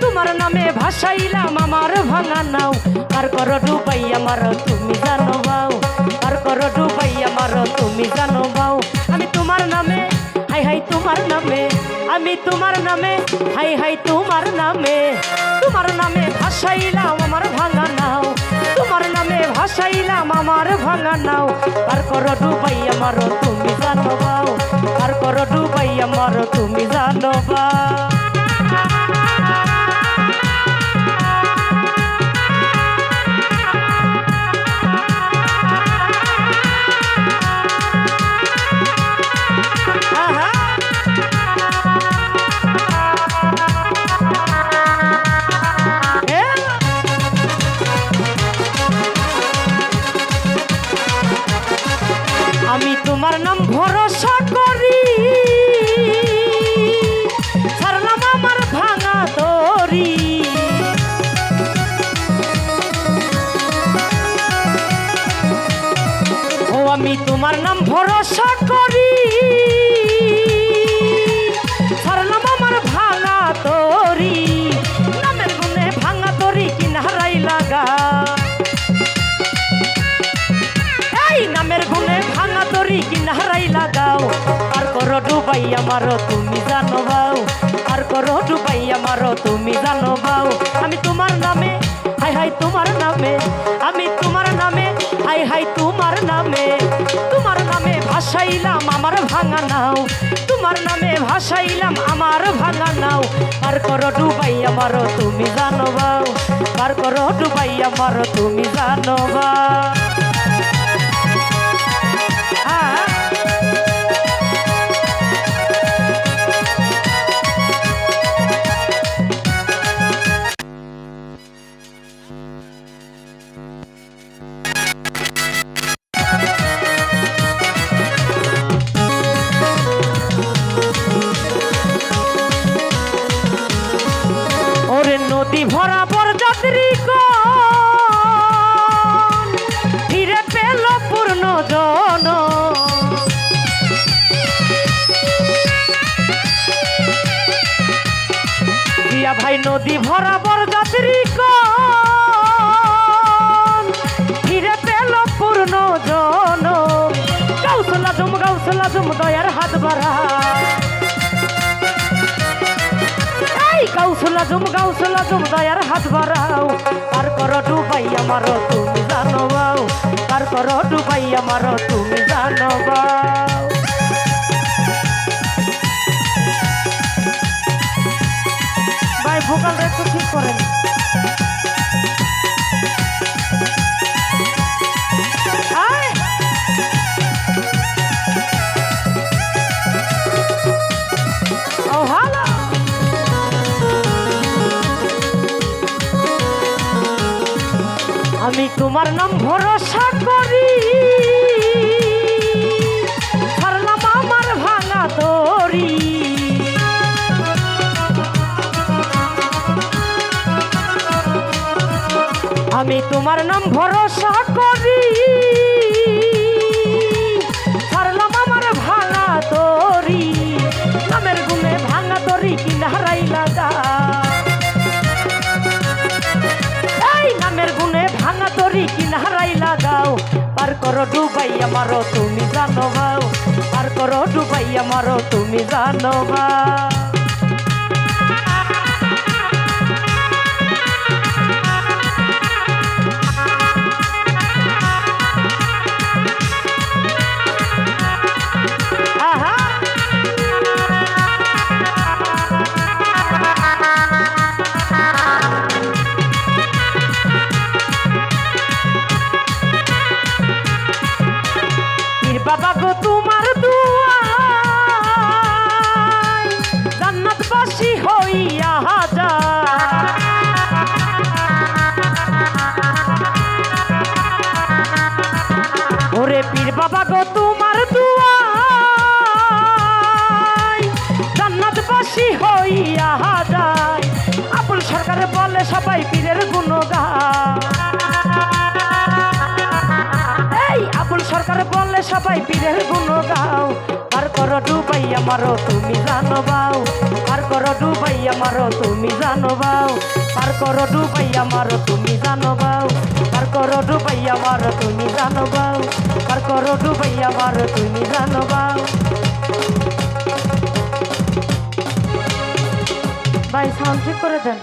তোমার নামে ভাসাইলাম আমার ভাঙা নাও। আর কর ডুবাই আমার তুমি জানো বাউ আর কর ডুবাই আমার তুমি জানো বাউ আমি তোমার নামে, হাই হাই, তোমার নামে। আমি তোমার নামে, হাই হাই, তোমার নামে। তোমার নামে ভাসাইলাম আমার ভাঙা নাও। তোমার নামে ভাসাইলাম আমার ভাঙা নাও। আর কর ডুবাই আমার তুমি জানো বাউ আর কর ডুবাই আমার তুমি জানো বা তোমার নাম ভরসা করি। আমার ভাঙা তরি ও আমি তোমার নাম ভরসা করি। ডুবাই আমারও তুমি জানো বাও আর করো ডুবাই আমারও তুমি জানো বাও আমি তোমার নামে, হাই হাই তোমার নামে। আমি তোমার নামে, হাই হাই তোমার নামে। তোমার নামে ভাসাইলাম আমার ভাঙা নাও। তোমার নামে ভাসাইলাম আমার ভাঙা নাও। আর করো ডুবাই আমারও তুমি জানো বাও আর করো ডুবাই আমারও তুমি জানো বা ভরা বরযাত্রী ফিরে পেল পূর্ণ জন। দিয়া ভাই নদী ভরা বরযাত্রী ফিরে পেল পূর্ণ জন। গাউসলা জুম গাউসলা জুম দয়ার হাত বাড়া। গাউসলা গাও গাউসলা জুম দয়ার হাত বাড়াও। আর কর ডুবাই আমার, তুমি জানো আর কর ডুবাই আমার, তুমি জানো ভাই রে, একটু ঠিক করেন। আমি তোমার নাম ভরসা করি। ছাড়লাম আমার ভাঙা আমি তোমার নাম ভরসা করি। তরি কিনারাই লাগাও পার করো ডুবাই আমারও, তুমি জানো ভাও পার করো ডুবাই আমারও, তুমি জানো বা ওরে পীর বাবা গো, তোমার জান্নাতবাসী হইয়া যায়। আবুল সরকার বলে, সবাই পীরের গুণগান। এই, আবুল সরকার বললে সবাই পীরের গুণ গাও আর কর ডুবাই আমারও তুমি জানো বাও আর কর ডুবাই মারো তুমি জানো বাউ। পার করো ডুবাই মারো তুমি জানো বাউ। পার করো ডুবাই মারো তুমি জানো বাউ। করো ডুবাইয়া মারো তুমি জানো বাউ ভাই সাউন্ড করে দেন।